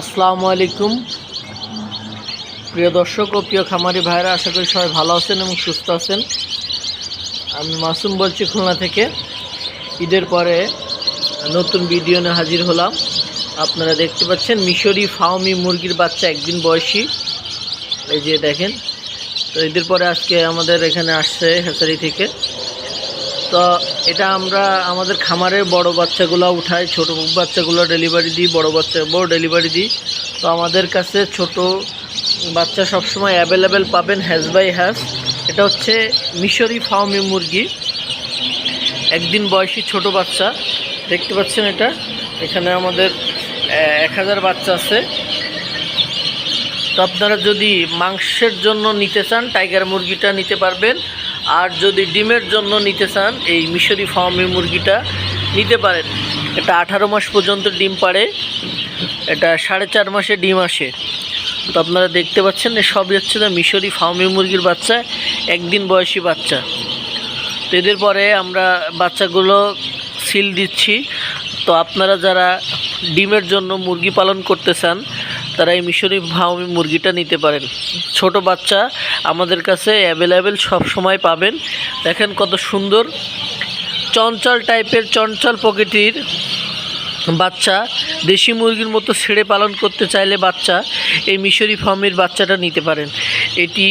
আসসালামু আলাইকুম। প্রিয় দর্শক ও প্রিয় খামারি ভাইরা, আশা করি সবাই ভালো আছেন এবং সুস্থ আছেন। আমি মাসুম বলছি খুলনা থেকে। ঈদের পরে নতুন ভিডিও নিয়ে হাজির হলাম। আপনারা দেখতে পাচ্ছেন মিশরি ফাউমি মুরগির বাচ্চা, একদিন বয়সী। এই যে দেখেন, তো ঈদের পরে আজকে আমাদের এখানে আসছে হেসারি থেকে। তো এটা আমরা আমাদের খামারে বড় বাচ্চাগুলো উঠাই, ছোট বাচ্চাগুলো ডেলিভারি দিই, বড় বাচ্চা বড় ডেলিভারি দিই। তো আমাদের কাছে ছোট বাচ্চা সবসময় অ্যাভেলেবেল পাবেন হ্যাজ বাই হ্যাজ এটা হচ্ছে মিশরি ফার্মি মুরগি। একদিন বয়সী ছোট বাচ্চা। দেখতে পাচ্ছেন এটা? এখানে আমাদের এক হাজার বাচ্চা আছে। তো আপনারা যদি মাংসের জন্য নিতে চান, টাইগার মুরগিটা নিতে পারবেন। আর যদি ডিমের জন্য নিতে চান, এই মিশরি ফার্মি মুরগিটা নিতে পারেন। এটা আঠারো মাস পর্যন্ত ডিম পাড়ে। এটা সাড়ে চার মাসে ডিম আসে। তো আপনারা দেখতে পাচ্ছেন সবই হচ্ছে না মিশরি ফার্মি মুরগির বাচ্চা, একদিন বয়সী বাচ্চা। তো এদের পরে আমরা বাচ্চাগুলো সিল দিচ্ছি। তো আপনারা যারা ডিমের জন্য মুরগি পালন করতে চান তারা এই মিশরি ফার্মি মুরগিটা নিতে পারেন। ছোট বাচ্চা আমাদের কাছে অ্যাভেলেবেল সব সময় পাবেন। দেখেন কত সুন্দর, চঞ্চল টাইপের চঞ্চল প্রকৃতির বাচ্চা। দেশি মুরগির মতো ছেড়ে পালন করতে চাইলে বাচ্চা এই মিশরি ফার্মের বাচ্চাটা নিতে পারেন। এটি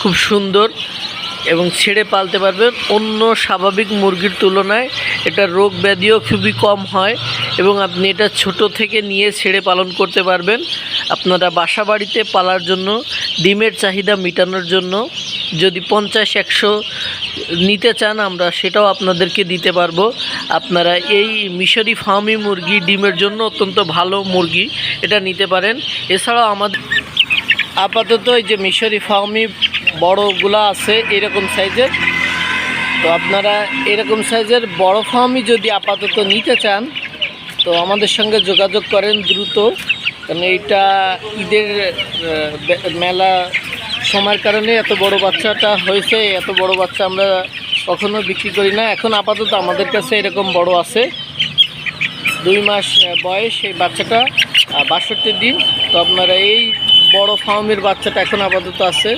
খুব সুন্দর। এবং ছেড়ে পালতে পারবেন অন্য স্বাভাবিক মুরগির তুলনায় এটা রোগ ব্যাধিও খুবই কম হয় এবং আপনি এটা ছোট থেকে নিয়ে ছেড়ে পালন করতে পারবেন। আপনারা বাসা বাড়িতে পালার জন্য, ডিমের চাহিদা মেটানোর জন্য যদি পঞ্চাশ, একশো নিতে চান আমরা সেটাও আপনাদেরকে দিতে পারব। আপনারা এই মিশরি ফার্মি মুরগি ডিমের জন্য অত্যন্ত ভালো মুরগি এটা নিতে পারেন। এছাড়াও আমাদের আপাতত এই যে মিশরি ফার্মি বড়গুলো আছে এরকম সাইজের। তো আপনারা এরকম সাইজের বড় ফার্মই যদি আপাতত নিতে চান, তো আমাদের সঙ্গে যোগাযোগ করেন দ্রুত। কারণ এইটা ঈদের মেলা সময়ের কারণে এত বড় বাচ্চাটা হয়েছে, এত বড় বাচ্চা আমরা কখনো বিক্রি করি না। এখন আপাতত আমাদের কাছে এরকম বড় আছে। দুই মাস বয়স এই বাচ্চাটা বাষট্টি দিন। তো আপনারা এই বড় ফার্মের বাচ্চাটা এখন আপাতত আছে।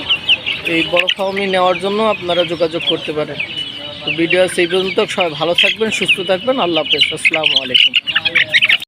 এই বড় ফার্মি নেওয়ার জন্য আপনারা যোগাযোগ করতে পারেন। তো ভিডিও সেই পর্যন্ত সবাই ভালো থাকবেন, সুস্থ থাকবেন। আল্লাহ হাফেজ। আসসালামু আলাইকুম।